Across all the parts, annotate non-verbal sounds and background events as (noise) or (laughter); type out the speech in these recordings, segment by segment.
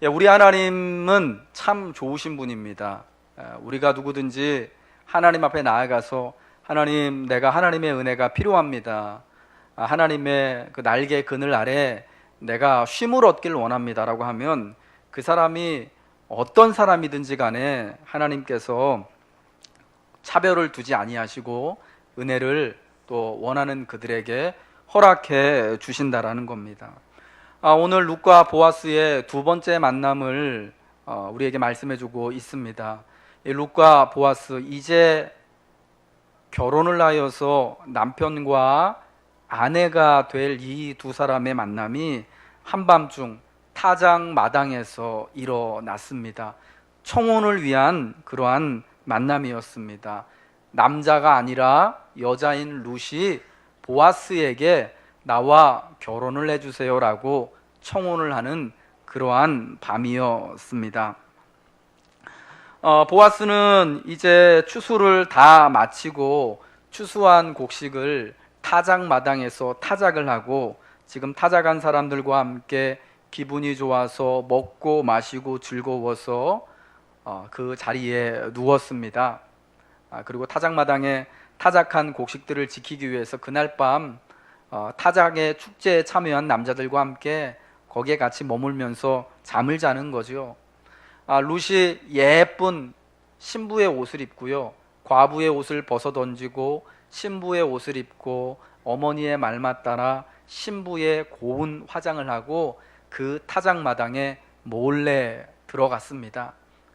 예, 우리 하나님은 참 좋으신 분입니다. 예, 우리가 누구든지 하나님 앞에 나아가서 하나님, 내가 하나님의 은혜가 필요합니다. 아, 하나님의 그 날개 그늘 아래 내가 쉼을 얻길 원합니다라고 하면 그 사람이 어떤 사람이든지 간에 하나님께서 차별을 두지 아니하시고 은혜를 또 원하는 그들에게 허락해 주신다라는 겁니다. 아, 오늘 룩과 보아스의 두 번째 만남을 어, 우리에게 말씀해주고 있습니다. 이 룩과 보아스 이제 결혼을 하여서 남편과 아내가 될 이 두 사람의 만남이 한밤중 타장 마당에서 일어났습니다. 청혼을 위한 그러한 만남이었습니다. 남자가 아니라 여자인 룻이 보아스에게 나와 결혼을 해주세요라고 청혼을 하는 그러한 밤이었습니다. 어, 보아스는 이제 추수를 다 마치고 추수한 곡식을 타작 마당에서 타작을 하고 지금 타작한 사람들과 함께 기분이 좋아서 먹고 마시고 즐거워서 어, 그 자리에 누웠습니다. 아, 그리고 타작 마당에 타작한 곡식들을 지키기 위해서 그날 밤 어, 타작의 축제에 참여한 남자들과 함께 거기에 같이 머물면서 잠을 자는 거죠. 아, 룻이 예쁜 신부의 옷을 입고요. 과부의 옷을 벗어 던지고 신부의 옷을 입고 어머니의 말만 따라 신부의 고운 화장을 하고 그 타작 마당에 몰래 들어갔습니다.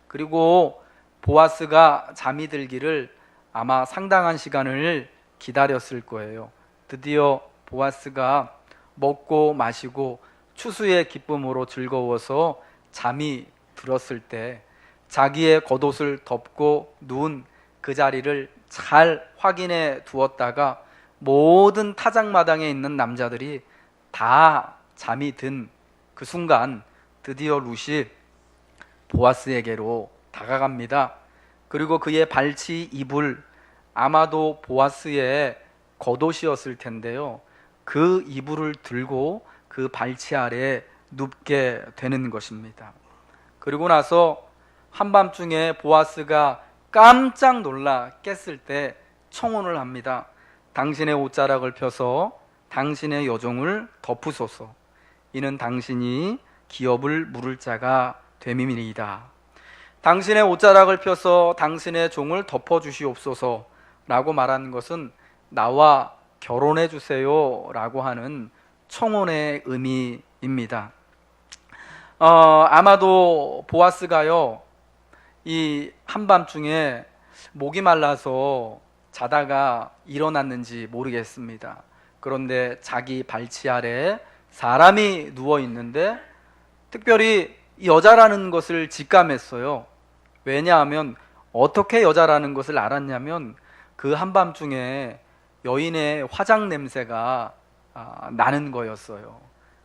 그리고 보아스가 잠이 들기를 아마 상당한 시간을 기다렸을 거예요. 드디어 보아스가 먹고 마시고 추수의 기쁨으로 즐거워서 잠이 들었을 때 자기의 겉옷을 덮고 누운 그 자리를 잘 확인해 두었다가 모든 타작마당에 있는 남자들이 다 잠이 든 그 순간 드디어 룻이 보아스에게로 다가갑니다. 그리고 그의 발치 이불 아마도 보아스의 겉옷이었을 텐데요. 그 이불을 들고 그 발치 아래 눕게 되는 것입니다. 그리고 나서 한밤중에 보아스가 깜짝 놀라 깼을 때 청혼을 합니다. 당신의 옷자락을 펴서 당신의 여종을 덮으소서. 이는 당신이 기업을 물을 자가 됨이니이다. 당신의 옷자락을 펴서 당신의 종을 덮어 주시옵소서라고 말하는 것은 나와 결혼해 주세요라고 하는 청혼의 의미입니다. 어, 아마도 보아스가요 이 한밤중에 목이 말라서 자다가 일어났는지 모르겠습니다. 그런데 자기 발치 아래 사람이 누워 있는데 특별히 여자라는 것을 직감했어요. 왜냐하면 어떻게 여자라는 것을 알았냐면 그 한밤중에 여인의 화장 냄새가 아, 나는 거였어요.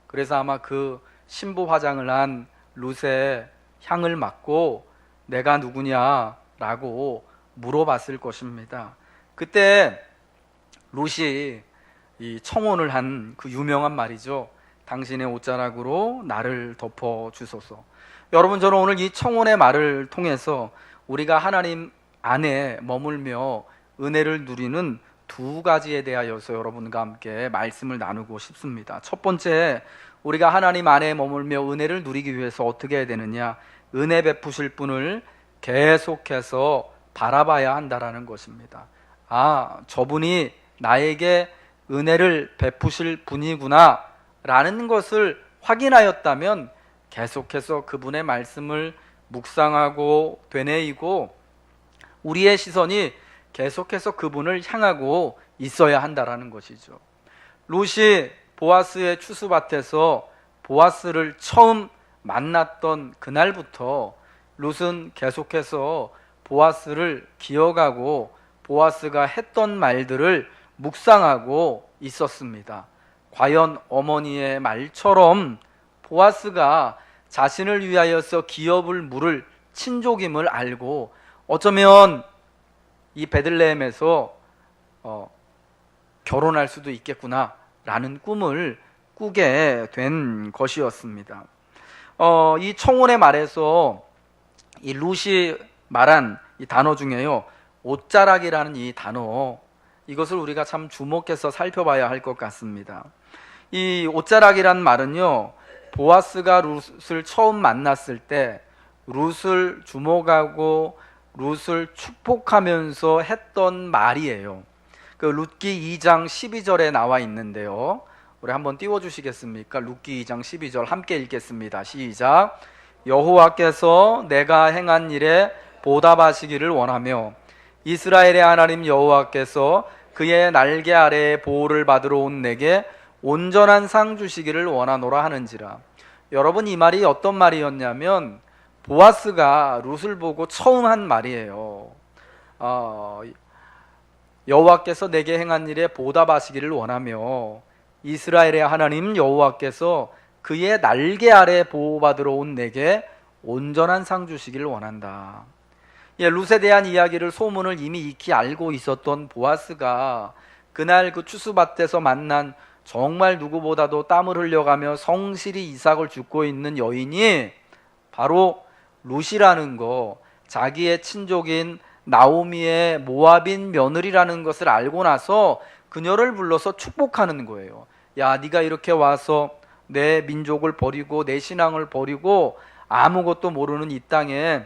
그래서 아마 그 신부 화장을 한 룻의 향을 맡고 내가 누구냐라고 물어봤을 것입니다. 그때 룻이 이 청혼을 한 그 유명한 말이죠. 당신의 옷자락으로 나를 덮어 주소서. 여러분 저는 오늘 이 청혼의 말을 통해서 우리가 하나님 안에 머물며 은혜를 누리는 두 가지에 대하여서 여러분과 함께 말씀을 나누고 싶습니다. 첫 번째, 우리가 하나님 안에 머물며 은혜를 누리기 위해서 어떻게 해야 되느냐? 은혜 베푸실 분을 계속해서 바라봐야 한다라는 것입니다. 아, 저분이 나에게 은혜를 베푸실 분이구나 라는 것을 확인하였다면 계속해서 그분의 말씀을 묵상하고 되뇌이고 우리의 시선이 계속해서 그분을 향하고 있어야 한다라는 것이죠. 롯이 보아스의 추수밭에서 보아스를 처음 만났던 그날부터 롯은 계속해서 보아스를 기억하고 보아스가 했던 말들을 묵상하고 있었습니다. 과연 어머니의 말처럼 보아스가 자신을 위하여서 기업을 물을 친족임을 알고 어쩌면 이 베들레헴에서 어, 결혼할 수도 있겠구나라는 꿈을 꾸게 된 것이었습니다. 어, 이 청혼의 말에서 이 루시 말한 이 단어 중에요. 옷자락이라는 이 단어 이것을 우리가 참 주목해서 살펴봐야 할 것 같습니다. 이 옷자락이란 말은요. 보아스가 룻을 처음 만났을 때 룻을 주목하고 룻을 축복하면서 했던 말이에요. 그 룻기 2장 12절에 나와 있는데요. 우리 한번 띄워 주시겠습니까? 룻기 2장 12절 함께 읽겠습니다. 시작. 여호와께서 내가 행한 일에 보답하시기를 원하며 이스라엘의 하나님 여호와께서 그의 날개 아래에 보호를 받으러 온 내게 온전한 상 주시기를 원하노라 하는지라. 여러분 이 말이 어떤 말이었냐면 보아스가 룻을 보고 처음 한 말이에요. 어, 여호와께서 내게 행한 일에 보답하시기를 원하며 이스라엘의 하나님 여호와께서 그의 날개 아래 보호받으러 온 내게 온전한 상 주시기를 원한다. 예, 룻에 대한 이야기를 소문을 이미 익히 알고 있었던 보아스가 그날 그 추수밭에서 만난 정말 누구보다도 땀을 흘려가며 성실히 이삭을 줍고 있는 여인이 바로 룻이라는 거, 자기의 친족인 나오미의 모압인 며느리라는 것을 알고 나서 그녀를 불러서 축복하는 거예요. 야, 네가 이렇게 와서 내 민족을 버리고 내 신앙을 버리고 아무것도 모르는 이 땅에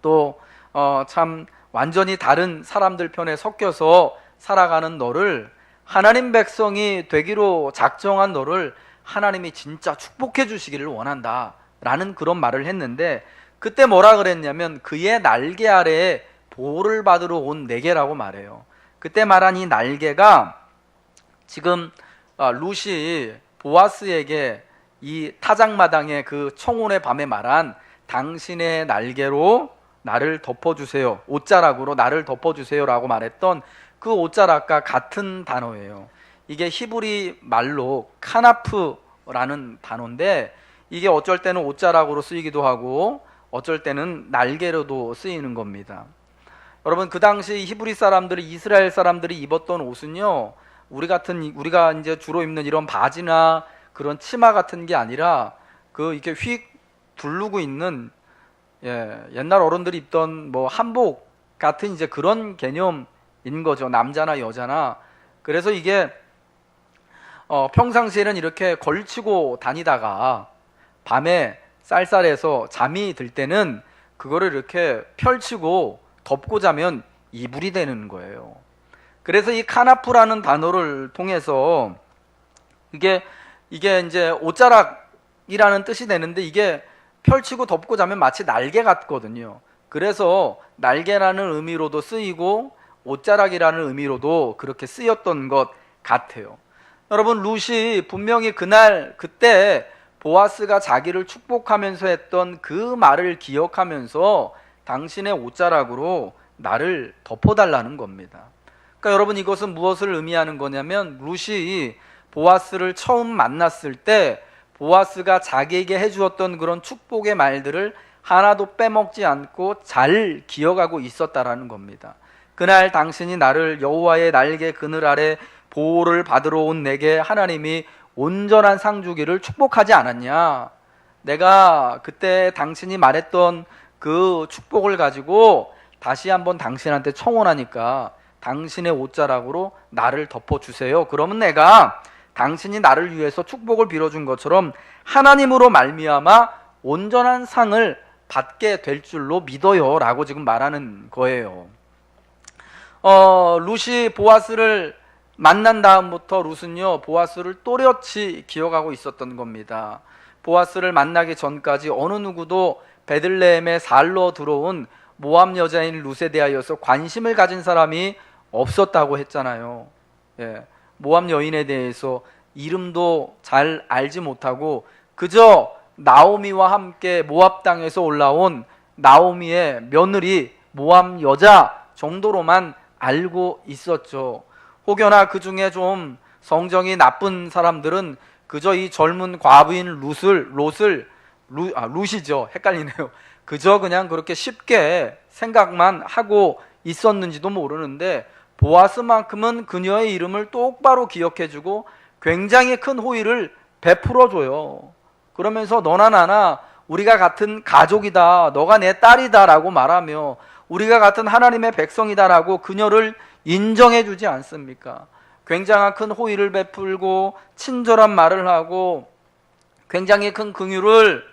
또 어, 참 완전히 다른 사람들 편에 섞여서 살아가는 너를 하나님 백성이 되기로 작정한 너를 하나님이 진짜 축복해 주시기를 원한다. 라는 그런 말을 했는데 그때 뭐라 그랬냐면 그의 날개 아래에 보호를 받으러 온 내게라고 말해요. 그때 말한 이 날개가 지금 아, 룻이 보아스에게 이 타작마당의 그 청혼의 밤에 말한 당신의 날개로 나를 덮어주세요. 옷자락으로 나를 덮어주세요라고 말했던 그 옷자락과 같은 단어예요. 이게 히브리 말로 카나프라는 단어인데 이게 어쩔 때는 옷자락으로 쓰이기도 하고 어쩔 때는 날개로도 쓰이는 겁니다. 여러분 그 당시 히브리 사람들이 이스라엘 사람들이 입었던 옷은요 우리 같은 우리가 이제 주로 입는 이런 바지나 그런 치마 같은 게 아니라 그 이렇게 휙 두르고 있는 예, 옛날 어른들이 입던 뭐 한복 같은 이제 그런 개념인 거죠 남자나 여자나 그래서 이게 어, 평상시에는 이렇게 걸치고 다니다가 밤에 쌀쌀해서 잠이 들 때는 그거를 이렇게 펼치고 덮고 자면 이불이 되는 거예요. 그래서 이 카나프라는 단어를 통해서 이게 이게 이제 옷자락이라는 뜻이 되는데 이게 펼치고 덮고 자면 마치 날개 같거든요. 그래서 날개라는 의미로도 쓰이고 옷자락이라는 의미로도 그렇게 쓰였던 것 같아요. 여러분 룻이 분명히 그날 그때 보아스가 자기를 축복하면서 했던 그 말을 기억하면서 당신의 옷자락으로 나를 덮어달라는 겁니다. 그러니까 여러분 이것은 무엇을 의미하는 거냐면 룻이 보아스를 처음 만났을 때 보아스가 자기에게 해주었던 그런 축복의 말들을 하나도 빼먹지 않고 잘 기억하고 있었다라는 겁니다. 그날 당신이 나를 여호와의 날개 그늘 아래 보호를 받으러 온 내게 하나님이 온전한 상 주기를 축복하지 않았냐? 내가 그때 당신이 말했던 그 축복을 가지고 다시 한번 당신한테 청혼하니까 당신의 옷자락으로 나를 덮어주세요. 그러면 내가 당신이 나를 위해서 축복을 빌어준 것처럼 하나님으로 말미암아 온전한 상을 받게 될 줄로 믿어요 라고 지금 말하는 거예요. 어, 루시 보아스를 만난 다음부터 룻은요 보아스를 또렷이 기억하고 있었던 겁니다. 보아스를 만나기 전까지 어느 누구도 베들레헴에 살러 들어온 모함 여자인 룻에 대하여서 관심을 가진 사람이 없었다고 했잖아요. 예. 모함 여인에 대해서 이름도 잘 알지 못하고 그저 나오미와 함께 모압 땅에서 올라온 나오미의 며느리 모함 여자 정도로만 알고 있었죠. 혹여나 그 중에 좀 성정이 나쁜 사람들은 그저 이 젊은 과부인 룻을 롯을 루, 아, 룻이죠. 헷갈리네요. (laughs) 그저 그냥 그렇게 쉽게 생각만 하고 있었는지도 모르는데 보아스만큼은 그녀의 이름을 똑바로 기억해주고 굉장히 큰 호의를 베풀어줘요. 그러면서 너나 나나 우리가 같은 가족이다. 너가 내 딸이다라고 말하며 우리가 같은 하나님의 백성이다라고 그녀를 인정해 주지 않습니까? 굉장한 큰 호의를 베풀고 친절한 말을 하고 굉장히 큰 긍휼을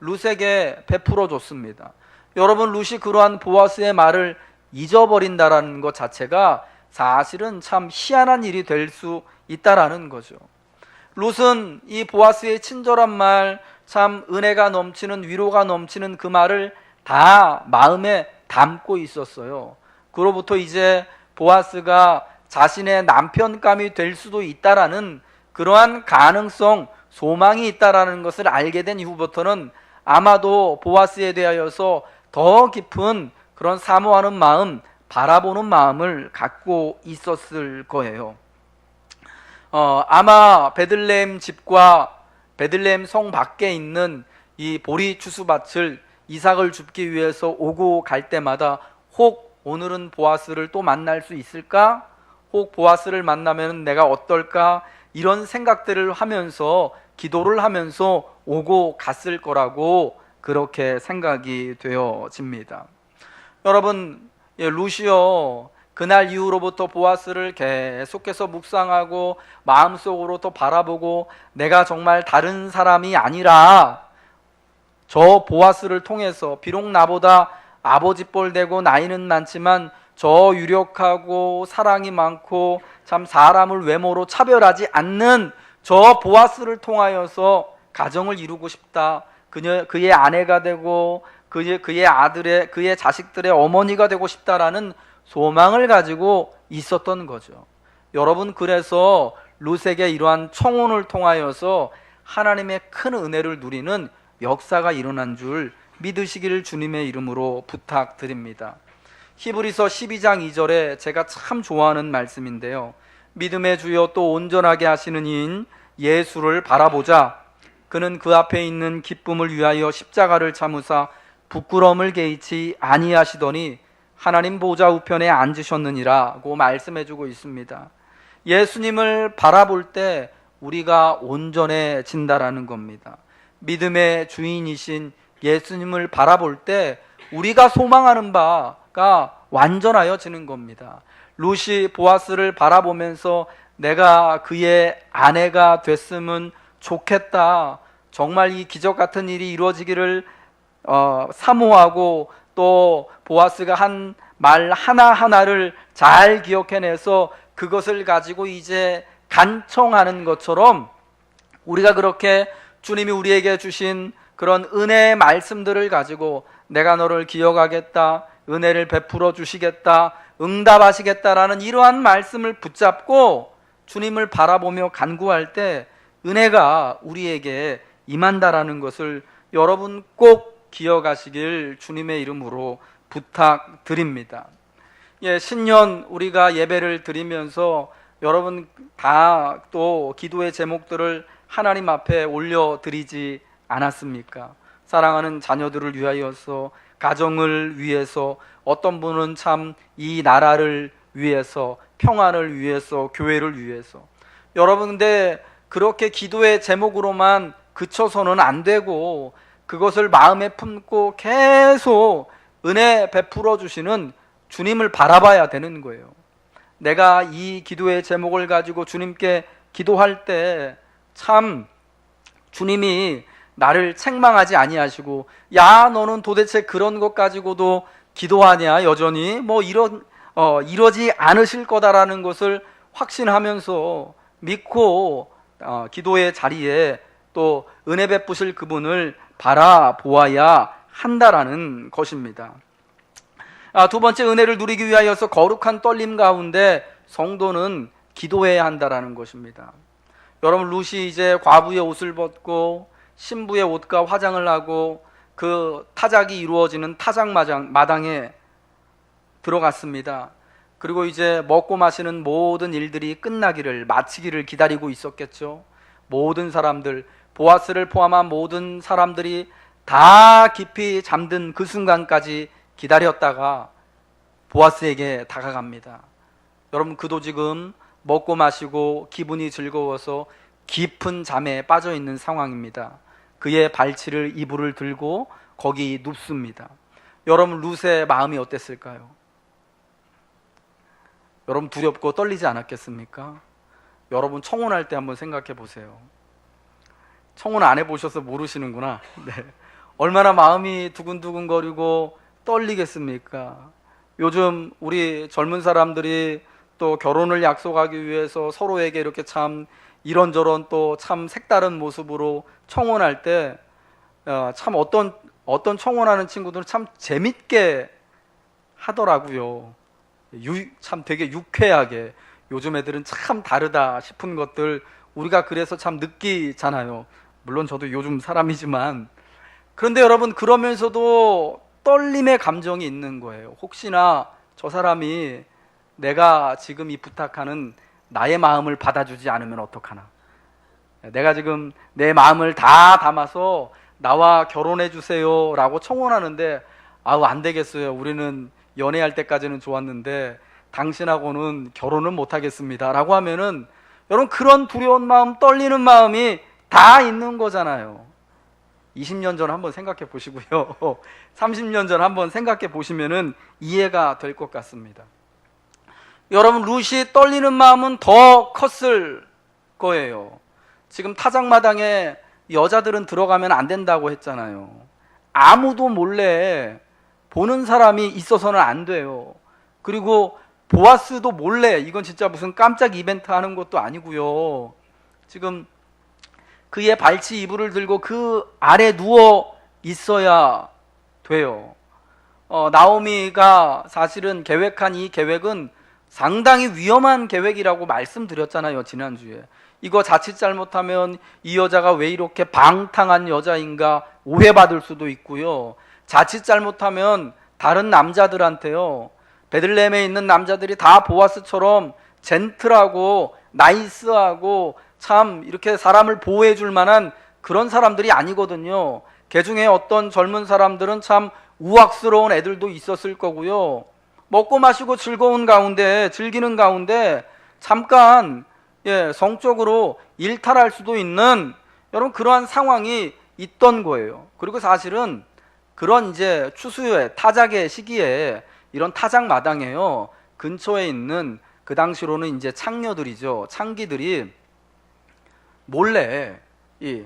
룻에게 베풀어 줬습니다. 여러분 룻이 그러한 보아스의 말을 잊어버린다라는 것 자체가 사실은 참 희한한 일이 될 수 있다라는 거죠. 룻은 이 보아스의 친절한 말, 참 은혜가 넘치는 위로가 넘치는 그 말을 다 마음에 담고 있었어요. 그로부터 이제 보아스가 자신의 남편감이 될 수도 있다라는 그러한 가능성, 소망이 있다라는 것을 알게 된 이후부터는 아마도 보아스에 대하여서 더 깊은 그런 사모하는 마음, 바라보는 마음을 갖고 있었을 거예요. 어, 아마 베들레헴 집과 베들레헴 성 밖에 있는 이 보리 추수밭을 이삭을 줍기 위해서 오고 갈 때마다 혹 오늘은 보아스를 또 만날 수 있을까? 혹 보아스를 만나면 내가 어떨까? 이런 생각들을 하면서 기도를 하면서 오고 갔을 거라고 그렇게 생각이 되어집니다. 여러분, 예, 루시오 그날 이후로부터 보아스를 계속해서 묵상하고 마음속으로 또 바라보고 내가 정말 다른 사람이 아니라 저 보아스를 통해서 비록 나보다 아버지 뻘 되고 나이는 많지만 저 유력하고 사랑이 많고 참 사람을 외모로 차별하지 않는 저 보아스를 통하여서 가정을 이루고 싶다. 그녀 그의 아내가 되고 그의 그의 아들의 그의 자식들의 어머니가 되고 싶다라는 소망을 가지고 있었던 거죠. 여러분 그래서 룻에게 이러한 청혼을 통하여서 하나님의 큰 은혜를 누리는 역사가 일어난 줄 믿으시기를 주님의 이름으로 부탁드립니다. 히브리서 12장 2절에 제가 참 좋아하는 말씀인데요. 믿음의 주여 또 온전하게 하시는 이인 예수를 바라보자. 그는 그 앞에 있는 기쁨을 위하여 십자가를 참으사 부끄러움을 개의치 아니하시더니 하나님 보좌 우편에 앉으셨느니라고 말씀해 주고 있습니다. 예수님을 바라볼 때 우리가 온전해진다라는 겁니다. 믿음의 주인이신 예수님을 바라볼 때 우리가 소망하는 바가 완전하여지는 겁니다. 루시 보아스를 바라보면서 내가 그의 아내가 됐으면 좋겠다. 정말 이 기적 같은 일이 이루어지기를 어, 사모하고 또 보아스가 한 말 하나하나를 잘 기억해내서 그것을 가지고 이제 간청하는 것처럼 우리가 그렇게 주님이 우리에게 주신 그런 은혜의 말씀들을 가지고 내가 너를 기억하겠다, 은혜를 베풀어 주시겠다, 응답하시겠다라는 이러한 말씀을 붙잡고 주님을 바라보며 간구할 때 은혜가 우리에게 임한다라는 것을 여러분 꼭 기억하시길 주님의 이름으로 부탁드립니다. 예, 신년 우리가 예배를 드리면서 여러분 다 또 기도의 제목들을 하나님 앞에 올려 드리지 않았습니까? 사랑하는 자녀들을 위하여서 가정을 위해서 어떤 분은 참 이 나라를 위해서 평안을 위해서 교회를 위해서 여러분 근데 그렇게 기도의 제목으로만 그쳐서는 안 되고 그것을 마음에 품고 계속 은혜 베풀어 주시는 주님을 바라봐야 되는 거예요. 내가 이 기도의 제목을 가지고 주님께 기도할 때 참 주님이 나를 책망하지 아니하시고 야 너는 도대체 그런 것 가지고도 기도하냐 여전히 뭐 이런 어 이러지 않으실 거다라는 것을 확신하면서 믿고 어, 기도의 자리에 또 은혜 베푸실 그분을 바라보아야 한다라는 것입니다. 아, 두 번째 은혜를 누리기 위하여서 거룩한 떨림 가운데 성도는 기도해야 한다라는 것입니다. 여러분 루시 이제 과부의 옷을 벗고 신부의 옷과 화장을 하고 그 타작이 이루어지는 타작 마당, 마당에 들어갔습니다. 그리고 이제 먹고 마시는 모든 일들이 끝나기를 마치기를 기다리고 있었겠죠. 모든 사람들 보아스를 포함한 모든 사람들이 다 깊이 잠든 그 순간까지 기다렸다가 보아스에게 다가갑니다. 여러분 그도 지금 먹고 마시고 기분이 즐거워서 깊은 잠에 빠져 있는 상황입니다. 그의 발치를 이불을 들고 거기 눕습니다. 여러분 룻의 마음이 어땠을까요? 여러분 두렵고 떨리지 않았겠습니까? 여러분 청혼할 때 한번 생각해 보세요. 청혼 안 해보셔서 모르시는구나. (laughs) 네. 얼마나 마음이 두근두근거리고 떨리겠습니까? 요즘 우리 젊은 사람들이 또 결혼을 약속하기 위해서 서로에게 이렇게 참 이런저런 또 참 색다른 모습으로 청혼할 때 참 어떤 어떤 청혼하는 친구들은 참 재밌게 하더라고요. 유, 참 되게 유쾌하게 요즘 애들은 참 다르다 싶은 것들 우리가 그래서 참 느끼잖아요. 물론 저도 요즘 사람이지만 그런데 여러분 그러면서도 떨림의 감정이 있는 거예요. 혹시나 저 사람이 내가 지금 이 부탁하는 나의 마음을 받아주지 않으면 어떡하나. 내가 지금 내 마음을 다 담아서 나와 결혼해 주세요 라고 청혼하는데 아우 안 되겠어요. 우리는 연애할 때까지는 좋았는데 당신하고는 결혼은 못 하겠습니다 라고 하면은 여러분 그런 두려운 마음, 떨리는 마음이 다 있는 거잖아요. 20년 전 한번 생각해 보시고요. (laughs) 30년 전 한번 생각해 보시면은 이해가 될 것 같습니다. 여러분 루시 떨리는 마음은 더 컸을 거예요. 지금 타작마당에 여자들은 들어가면 안 된다고 했잖아요. 아무도 몰래 보는 사람이 있어서는 안 돼요. 그리고 보아스도 몰래 이건 진짜 무슨 깜짝 이벤트 하는 것도 아니고요. 지금 그의 발치 이불을 들고 그 아래 누워 있어야 돼요. 어, 나오미가 사실은 계획한 이 계획은 상당히 위험한 계획이라고 말씀드렸잖아요, 지난주에. 이거 자칫 잘못하면 이 여자가 왜 이렇게 방탕한 여자인가 오해받을 수도 있고요. 자칫 잘못하면 다른 남자들한테요. 베들레헴에 있는 남자들이 다 보아스처럼 젠틀하고 나이스하고 참 이렇게 사람을 보호해 줄 만한 그런 사람들이 아니거든요. 그 중에 어떤 젊은 사람들은 참 우악스러운 애들도 있었을 거고요. 먹고 마시고 즐거운 가운데 즐기는 가운데 잠깐 예, 성적으로 일탈할 수도 있는 여러분 그러한 상황이 있던 거예요. 그리고 사실은 그런 이제 추수의 타작의 시기에 이런 타작 마당에요. 근처에 있는 그 당시로는 이제 창녀들이죠. 창기들이 몰래 이,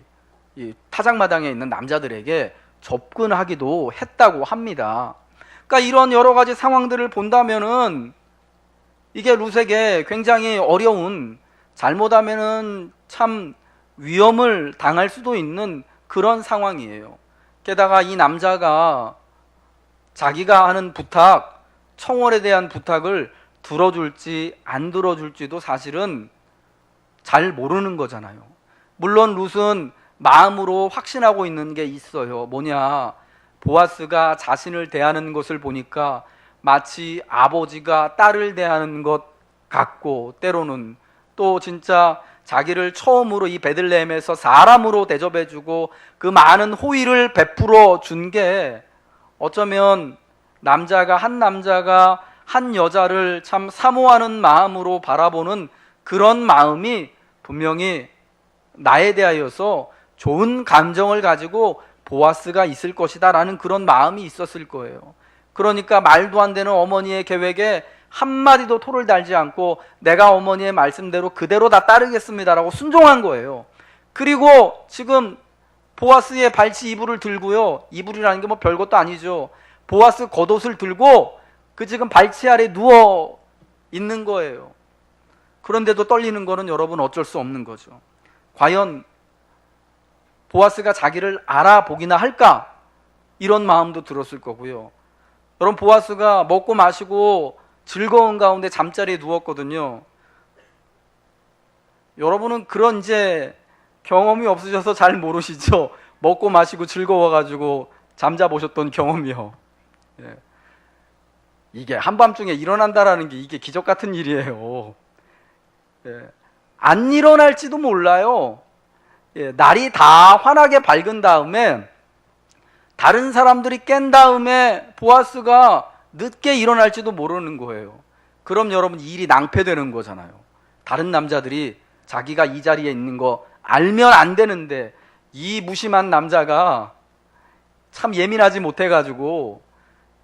이 타작 마당에 있는 남자들에게 접근하기도 했다고 합니다. 그러니까 이런 여러 가지 상황들을 본다면은 이게 루세게 굉장히 어려운 잘못하면은 참 위험을 당할 수도 있는 그런 상황이에요. 게다가 이 남자가 자기가 하는 부탁, 청월에 대한 부탁을 들어줄지 안 들어줄지도 사실은 잘 모르는 거잖아요. 물론 룻은 마음으로 확신하고 있는 게 있어요. 뭐냐? 보아스가 자신을 대하는 것을 보니까 마치 아버지가 딸을 대하는 것 같고 때로는 또 진짜 자기를 처음으로 이 베들레헴에서 사람으로 대접해주고 그 많은 호의를 베풀어 준 게 어쩌면 남자가 한 남자가 한 여자를 참 사모하는 마음으로 바라보는 그런 마음이 분명히 나에 대하여서 좋은 감정을 가지고 보아스가 있을 것이다 라는 그런 마음이 있었을 거예요. 그러니까 말도 안 되는 어머니의 계획에 한마디도 토를 달지 않고 내가 어머니의 말씀대로 그대로 다 따르겠습니다라고 순종한 거예요. 그리고 지금 보아스의 발치 이불을 들고요. 이불이라는 게 뭐 별것도 아니죠. 보아스 겉옷을 들고 그 지금 발치 아래 누워 있는 거예요. 그런데도 떨리는 거는 여러분 어쩔 수 없는 거죠. 과연 보아스가 자기를 알아보기나 할까? 이런 마음도 들었을 거고요. 여러분 보아스가 먹고 마시고 즐거운 가운데 잠자리에 누웠거든요. 여러분은 그런 이제 경험이 없으셔서 잘 모르시죠. 먹고 마시고 즐거워가지고 잠자 보셨던 경험이요. 예. 이게 한밤중에 일어난다라는 게 이게 기적 같은 일이에요. 예. 안 일어날지도 몰라요. 예, 날이 다 환하게 밝은 다음에 다른 사람들이 깬 다음에 보아스가 늦게 일어날지도 모르는 거예요. 그럼 여러분 일이 낭패되는 거잖아요. 다른 남자들이 자기가 이 자리에 있는 거 알면 안 되는데 이 무심한 남자가 참 예민하지 못해가지고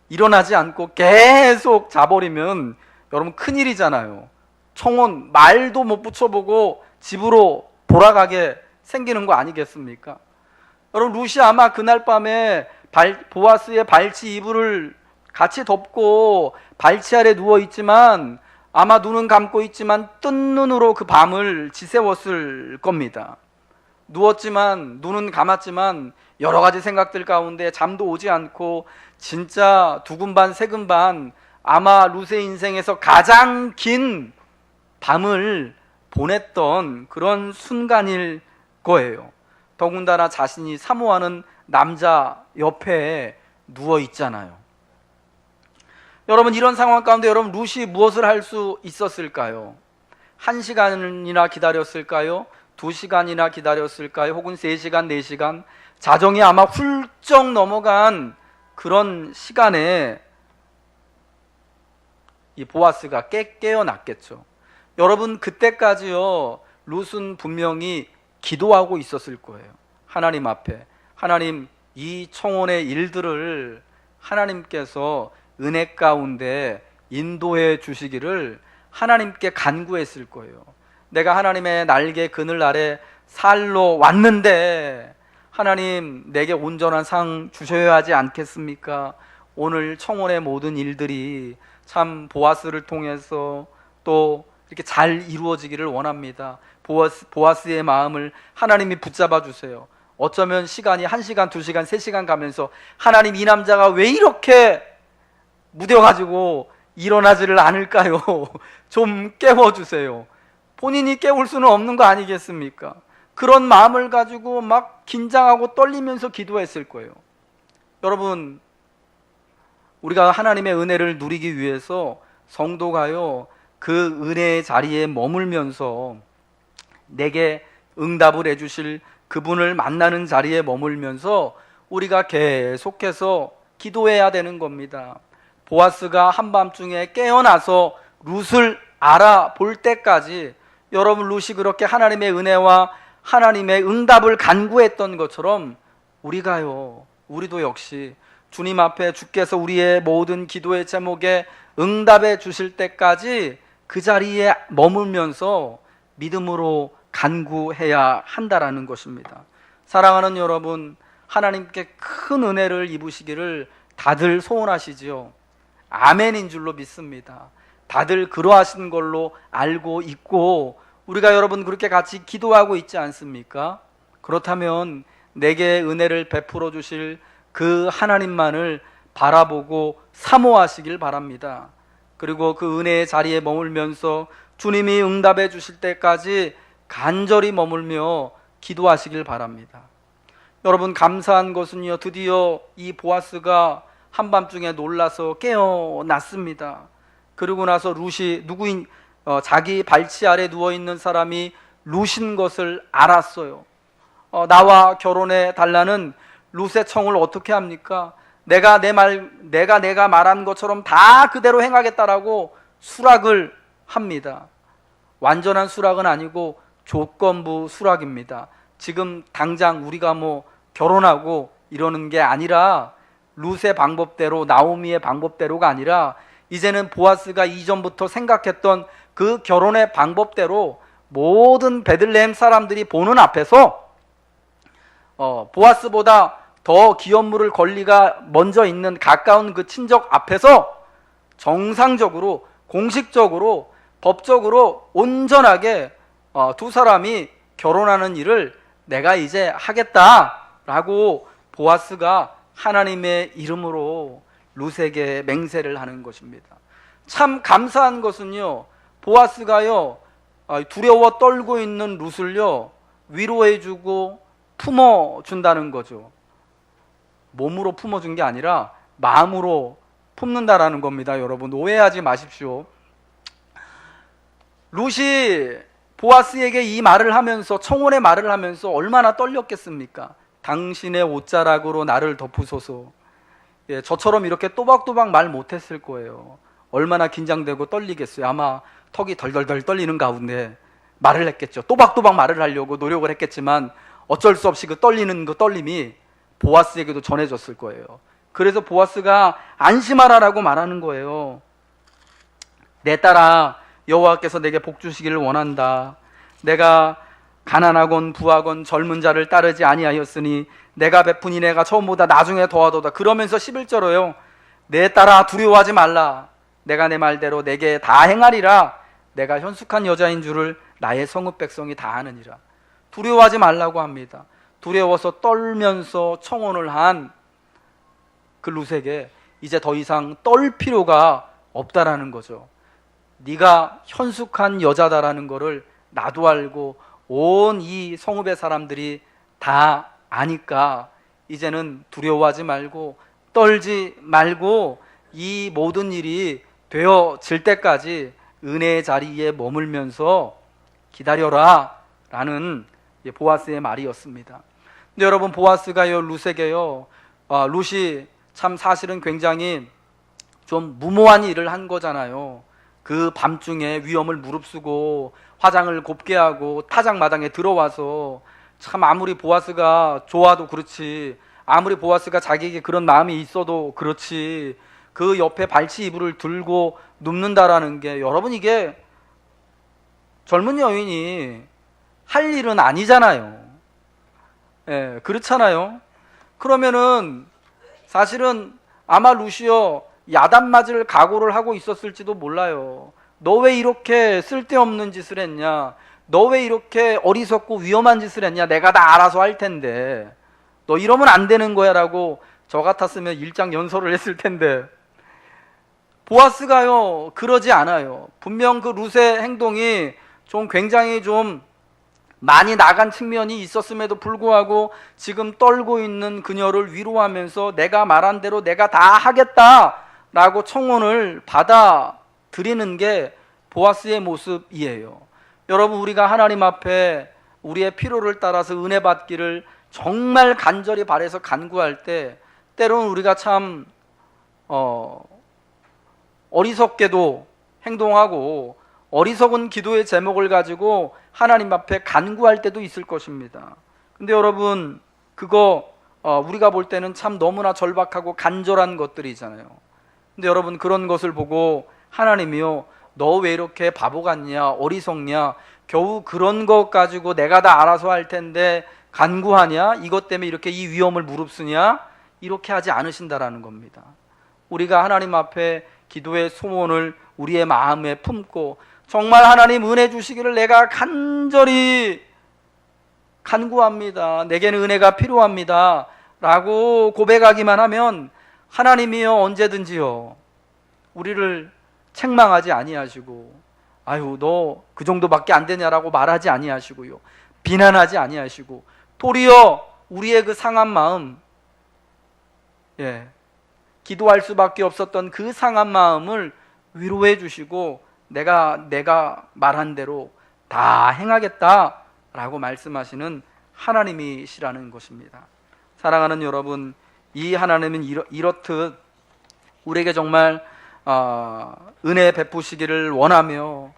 일어나지 않고 계속 자버리면 여러분 큰일이잖아요. 청혼 말도 못 붙여보고 집으로 돌아가게 생기는 거 아니겠습니까? 여러분 루시 아마 그날 밤에 발, 보아스의 발치 이불을 같이 덮고 발치 아래 누워 있지만 아마 눈은 감고 있지만 뜬 눈으로 그 밤을 지새웠을 겁니다. 누웠지만 눈은 감았지만 여러 가지 생각들 가운데 잠도 오지 않고 진짜 두근반 세근반 아마 루세 인생에서 가장 긴 밤을 보냈던 그런 순간일 거예요. 더군다나 자신이 사모하는 남자 옆에 누워 있잖아요. 여러분 이런 상황 가운데 여러분 루시 무엇을 할 수 있었을까요? 한 시간이나 기다렸을까요? 두 시간이나 기다렸을까요? 혹은 세 시간, 네 시간? 자정이 아마 훌쩍 넘어간 그런 시간에 이 보아스가 깨, 깨어났겠죠. 여러분 그때까지요 룻은 분명히 기도하고 있었을 거예요. 하나님 앞에 하나님 이 청혼의 일들을 하나님께서 은혜 가운데 인도해 주시기를 하나님께 간구했을 거예요. 내가 하나님의 날개 그늘 아래 살로 왔는데 하나님 내게 온전한 상 주셔야 하지 않겠습니까? 오늘 청혼의 모든 일들이 참 보아스를 통해서 또 이렇게 잘 이루어지기를 원합니다. 보아스, 보아스의 마음을 하나님이 붙잡아 주세요. 어쩌면 시간이 한 시간, 두 시간, 세 시간 가면서 하나님 이 남자가 왜 이렇게 무뎌가지고 일어나지를 않을까요? (laughs) 좀 깨워주세요. 본인이 깨울 수는 없는 거 아니겠습니까? 그런 마음을 가지고 막 긴장하고 떨리면서 기도했을 거예요. 여러분, 우리가 하나님의 은혜를 누리기 위해서 성도가요, 그 은혜의 자리에 머물면서 내게 응답을 해주실 그분을 만나는 자리에 머물면서 우리가 계속해서 기도해야 되는 겁니다. 보아스가 한밤중에 깨어나서 룻을 알아볼 때까지 여러분 룻이 그렇게 하나님의 은혜와 하나님의 응답을 간구했던 것처럼 우리가요, 우리도 역시 주님 앞에 주께서 우리의 모든 기도의 제목에 응답해 주실 때까지 그 자리에 머물면서 믿음으로 간구해야 한다라는 것입니다. 사랑하는 여러분, 하나님께 큰 은혜를 입으시기를 다들 소원하시지요. 아멘인 줄로 믿습니다. 다들 그러하신 걸로 알고 있고 우리가 여러분 그렇게 같이 기도하고 있지 않습니까? 그렇다면 내게 은혜를 베풀어 주실 그 하나님만을 바라보고 사모하시길 바랍니다. 그리고 그 은혜의 자리에 머물면서 주님이 응답해 주실 때까지 간절히 머물며 기도하시길 바랍니다. 여러분 감사한 것은요 드디어 이 보아스가 한밤중에 놀라서 깨어났습니다. 그러고 나서 룻이 누구인 어, 자기 발치 아래 누워 있는 사람이 룻인 것을 알았어요. 어, 나와 결혼해 달라는 룻의 청을 어떻게 합니까? 내가 내 말, 내가 내가 말한 것처럼 다 그대로 행하겠다라고 수락을 합니다. 완전한 수락은 아니고 조건부 수락입니다. 지금 당장 우리가 뭐 결혼하고 이러는 게 아니라 룻의 방법대로 나오미의 방법대로가 아니라 이제는 보아스가 이전부터 생각했던 그 결혼의 방법대로 모든 베들레헴 사람들이 보는 앞에서 어, 보아스보다 더 기업물을 권리가 먼저 있는 가까운 그 친족 앞에서 정상적으로 공식적으로 법적으로 온전하게 어, 두 사람이 결혼하는 일을 내가 이제 하겠다라고 보아스가 하나님의 이름으로 룻에게 맹세를 하는 것입니다. 참 감사한 것은요, 보아스가요, 어, 두려워 떨고 있는 룻을요, 위로해주고 품어준다는 거죠. 몸으로 품어준 게 아니라 마음으로 품는다라는 겁니다, 여러분. 오해하지 마십시오. 룻이 보아스에게 이 말을 하면서 청혼의 말을 하면서 얼마나 떨렸겠습니까? 당신의 옷자락으로 나를 덮으소서. 예, 저처럼 이렇게 또박또박 말 못했을 거예요. 얼마나 긴장되고 떨리겠어요. 아마 턱이 덜덜덜 떨리는 가운데 말을 했겠죠. 또박또박 말을 하려고 노력을 했겠지만 어쩔 수 없이 그 떨리는 그 떨림이 보아스에게도 전해졌을 거예요. 그래서 보아스가 안심하라라고 말하는 거예요. 내 딸아 여호와께서 내게 복 주시기를 원한다. 내가 가난하건 부하건 젊은 자를 따르지 아니하였으니 내가 베푸니 내가 처음보다 나중에 더하도다. 그러면서 11절로요. 내 딸아 두려워하지 말라. 내가 내 말대로 내게 다 행하리라. 내가 현숙한 여자인 줄을 나의 성읍 백성이 다 아느니라. 두려워하지 말라고 합니다. 두려워서 떨면서 청혼을 한그 룻에게 이제 더 이상 떨 필요가 없다라는 거죠. 네가 현숙한 여자다라는 거를 나도 알고 온 이 성읍의 사람들이 다 아니까 이제는 두려워하지 말고 떨지 말고 이 모든 일이 되어질 때까지 은혜의 자리에 머물면서 기다려라 라는 보아스의 말이었습니다. 근데 여러분 보아스가요 룻에게요 아, 룻이 참 사실은 굉장히 좀 무모한 일을 한 거잖아요. 그 밤중에 위험을 무릅쓰고 화장을 곱게 하고 타작 마당에 들어와서 참 아무리 보아스가 좋아도 그렇지 아무리 보아스가 자기에게 그런 마음이 있어도 그렇지 그 옆에 발치 이불을 들고 눕는다라는 게 여러분 이게 젊은 여인이 할 일은 아니잖아요. 예, 그렇잖아요. 그러면은 사실은 아마 루시오 야단 맞을 각오를 하고 있었을지도 몰라요. 너 왜 이렇게 쓸데없는 짓을 했냐? 너 왜 이렇게 어리석고 위험한 짓을 했냐? 내가 다 알아서 할 텐데. 너 이러면 안 되는 거야 라고 저 같았으면 일장 연설을 했을 텐데. 보아스가요, 그러지 않아요. 분명 그 룻의 행동이 좀 굉장히 좀 많이 나간 측면이 있었음에도 불구하고 지금 떨고 있는 그녀를 위로하면서 내가 말한 대로 내가 다 하겠다 라고 청혼을 받아들이는 게 보아스의 모습이에요. 여러분 우리가 하나님 앞에 우리의 필요를 따라서 은혜 받기를 정말 간절히 바래서 간구할 때 때로는 우리가 참 어, 어리석게도 행동하고 어리석은 기도의 제목을 가지고 하나님 앞에 간구할 때도 있을 것입니다. 근데 여러분 그거 어, 우리가 볼 때는 참 너무나 절박하고 간절한 것들이잖아요. 근데 여러분 그런 것을 보고 하나님이요 너 왜 이렇게 바보 같냐 어리석냐 겨우 그런 것 가지고 내가 다 알아서 할 텐데 간구하냐 이것 때문에 이렇게 이 위험을 무릅쓰냐 이렇게 하지 않으신다라는 겁니다. 우리가 하나님 앞에 기도의 소원을 우리의 마음에 품고 정말 하나님 은혜 주시기를 내가 간절히 간구합니다. 내게는 은혜가 필요합니다. 라고 고백하기만 하면 하나님이요 언제든지요 우리를 책망하지 아니하시고 아유 너 그 정도밖에 안 되냐라고 말하지 아니하시고요 비난하지 아니하시고 도리어 우리의 그 상한 마음 예 기도할 수밖에 없었던 그 상한 마음을 위로해 주시고 내가 내가 말한 대로 다 행하겠다라고 말씀하시는 하나님이시라는 것입니다. 사랑하는 여러분, 이 하나님은 이렇, 이렇듯 우리에게 정말 어, 은혜 베푸시기를 원하며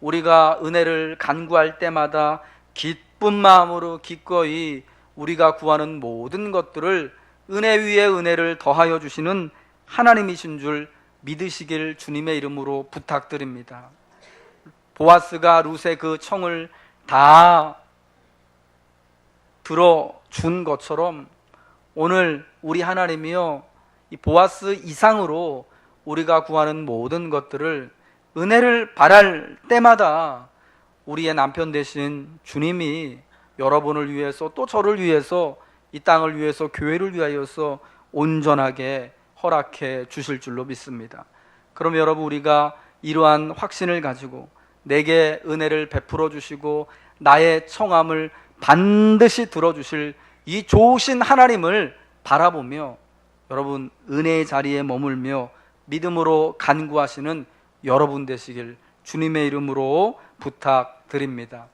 우리가 은혜를 간구할 때마다 기쁜 마음으로 기꺼이 우리가 구하는 모든 것들을 은혜 위에 은혜를 더하여 주시는 하나님이신 줄 믿으시길 주님의 이름으로 부탁드립니다. 보아스가 룻의 그 청을 다 들어준 것처럼 오늘 우리 하나님이요 이 보아스 이상으로 우리가 구하는 모든 것들을 은혜를 바랄 때마다 우리의 남편 되신 주님이 여러분을 위해서 또 저를 위해서 이 땅을 위해서 교회를 위하여서 온전하게 허락해 주실 줄로 믿습니다. 그럼 여러분 우리가 이러한 확신을 가지고 내게 은혜를 베풀어 주시고 나의 청함을 반드시 들어 주실 이 좋으신 하나님을 바라보며 여러분 은혜의 자리에 머물며 믿음으로 간구하시는 여러분 되시길 주님의 이름으로 부탁드립니다.